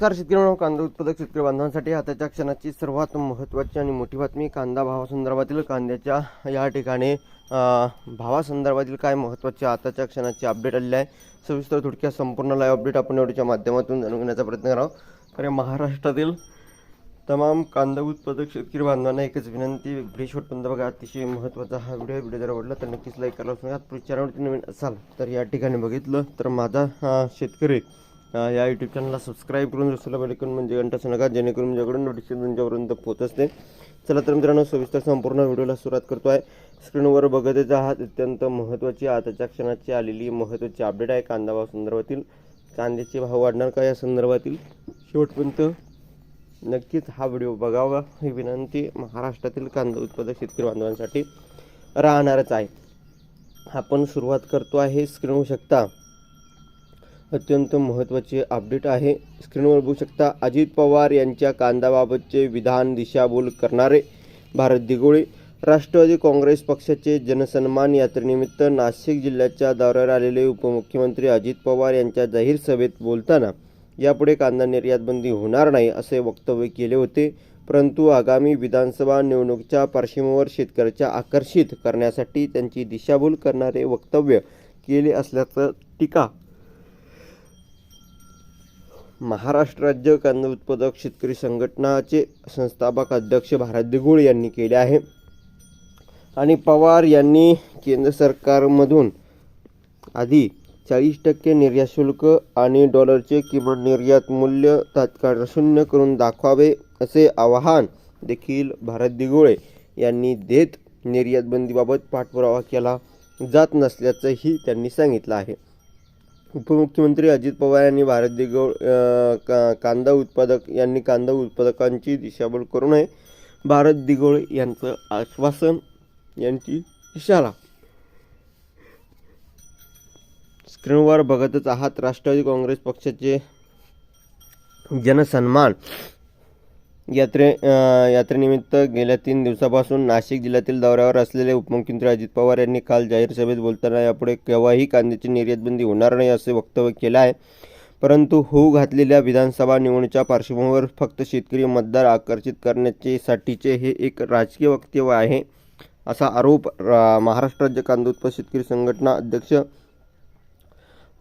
नमस्कार शेतकरी कांदा उत्पादक शेतकरी बांधवांसाठी आताच्या क्षणाची सर्वात महत्त्वाची आणि मोठी बातमी कांदा भावासंदर्भातील कांद्याच्या या ठिकाणी भावासंदर्भातील काय महत्त्वाचे आताच्या क्षणाची अपडेट आलेली आहे. सविस्तर थोडक्या संपूर्ण लाईव्ह अपडेट आपण एवढीच्या माध्यमातून जाणून घेण्याचा प्रयत्न करावा. कारण महाराष्ट्रातील तमाम कांदा उत्पादक शेतकरी बांधवांना एकच विनंती व्हिडिओ शेवटपर्यंत बघा अतिशय महत्त्वाचा हा व्हिडिओ. व्हिडिओ जर आवडला तर नक्कीच लाईक करायला विसरू नका. नवीन असाल तर या ठिकाणी बघितलं तर माझा शेतकरी या यूट्यूब चॅनलला सबस्क्राईब करून दुसऱ्याला बेलकून म्हणजे घंटा सांगा जेणेकरून माझ्याकडून नोटिफिकेशन तुमच्यापर्यंत पोहोच असते. चला तर मित्रांनो सविस्तर संपूर्ण व्हिडिओला सुरुवात करतो आहे. स्क्रीनवर बघतच आहात अत्यंत महत्त्वाची आताच्या क्षणाची आलेली महत्त्वाची अपडेट आहे कांदा भाव संदर्भातील. कांद्याचे भाव वाढणार का या संदर्भातील? शेवटपर्यंत नक्कीच हा व्हिडिओ बघावा. ही विनंती महाराष्ट्रातील कांदा उत्पादक शेतकरी बांधवांसाठी राहणारच आहे. आपण सुरुवात करतो आहे. स्क्रीन होऊ शकता. अत्यंत महत्त्वाचे अपडेट आहे. स्क्रीनवर बघू शकता अजित पवार यांच्या कांदाबाबतचे विधान दिशाभूल करणारे भारत दिगोळे राष्ट्रवादी काँग्रेस पक्षाचे जनसन्मान यात्रेनिमित्त नाशिक जिल्ह्याच्या दौऱ्यावर आलेले उपमुख्यमंत्री अजित पवार यांच्या जाहीर सभेत बोलताना यापुढे कांदा निर्यातबंदी होणार नाही असे वक्तव्य केले होते. परंतु आगामी विधानसभा निवडणुकीच्या पार्श्वभूमीवर शेतकऱ्याच्या आकर्षित करण्यासाठी त्यांची दिशाभूल करणारे वक्तव्य केले असल्याचं टीका महाराष्ट्र राज्य कांदा उत्पादक शेतकरी संघटनाचे संस्थापक अध्यक्ष भारत दिगुळ यांनी केले आहे. आणि पवार यांनी केंद्र सरकारमधून आधी चाळीस टक्के निर्यात शुल्क आणि डॉलरचे किमान निर्यात मूल्य तात्काळ शून्य करून दाखवावे असे आवाहन देखील भारत दिगुळे यांनी देत निर्यात बंदीबाबत पाठपुरावा केला जात नसल्याचंही त्यांनी सांगितलं आहे. उपमुख्यमंत्री अजित पवार यांनी भारत दिगोळ का कांदा उत्पादक यांनी कांदा उत्पादकांची दिशाभूल करू नये. भारत दिगोळ यांचं आश्वासन यांची इशारा स्क्रीनवर बघतच आहात राष्ट्रवादी काँग्रेस पक्षाचे जनसन्मान. यात्रे यात्रेनिमित्त गेल्या तीन दिवसापासून नाशिक जिल्ह्यातील दौऱ्यावर असलेले उपमुख्यमंत्री अजित पवार यांनी काल जाहीर सभेत बोलताना यापुढे केव्हाही कांद्याची निर्यातबंदी होणार नाही असे वक्तव्य केलं आहे. परंतु होऊ घातलेल्या विधानसभा निवडणुकीच्या पार्श्वभूमीवर फक्त शेतकरी मतदार आकर्षित करण्याचे साठीचे हे एक राजकीय वक्तव्य आहे असा आरोप रा- महाराष्ट्र राज्य कांदा शेतकरी संघटना अध्यक्ष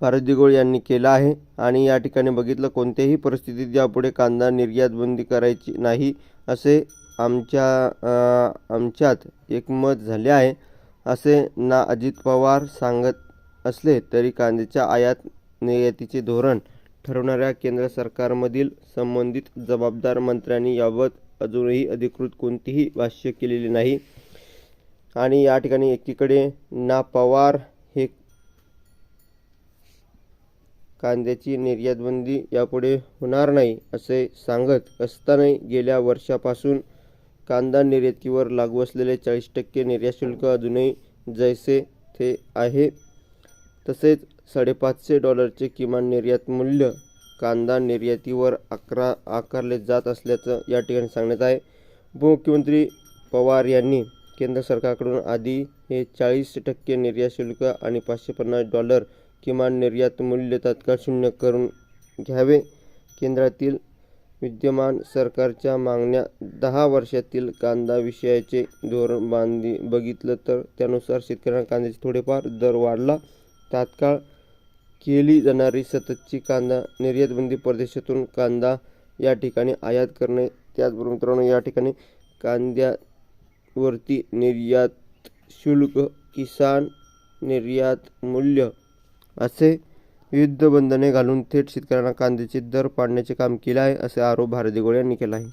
भारत दिगोळ यांनी केला आहे. आणि या ठिकाणी बघितलं कोणत्याही परिस्थितीत यापुढे कांदा निर्यात बंदी करायची नाही असे आमच्या आमच्यात एकमत झाले आहे असे ना अजित पवार सांगत असले तरी कांद्याच्या आयात निर्यातीचे धोरण ठरवणाऱ्या केंद्र सरकारमधील संबंधित जबाबदार मंत्र्यांनी याबाबत अजूनही अधिकृत कोणतीही भाष्य केलेले नाही. आणि या ठिकाणी एकीकडे ना पवार हे कांद्याची निर्यातबंदी यापुढे होणार नाही असे सांगत असतानाही गेल्या वर्षापासून कांदा निर्यातीवर लागू असलेले चाळीस टक्के निर्यात शुल्क अजूनही जैसे थे आहे. तसेच साडेपाचशे डॉलरचे किमान निर्यात मूल्य कांदा निर्यातीवर अकरा आकारले जात असल्याचं या ठिकाणी सांगण्यात आहे. उपमुख्यमंत्री पवार यांनी केंद्र सरकारकडून आधी हे चाळीस टक्के निर्यात शुल्क आणि पाचशे पन्नास डॉलर किमान निर्यात मूल्य तात्काळ शून्य करून घ्यावे. केंद्रातील विद्यमान सरकारच्या मागण्या दहा वर्षातील कांदा विषयाचे धोरण बांधी बघितलं तर त्यानुसार शेतकऱ्यांना कांद्याचे थोडेफार दर वाढला. तात्काळ केली जाणारी सततची कांदा निर्यातबंदी परदेशातून कांदा या ठिकाणी आयात करणे त्याचबरोबर मित्रांनो या ठिकाणी कांद्यावरती निर्यात शुल्क किसान निर्यात मूल्य असे युद्धबंधने बंधने घालून थेट शेतकऱ्यांना कांद्याचे दर पाडण्याचे काम केले आहे असे आरोप भारती यांनी केला आहे.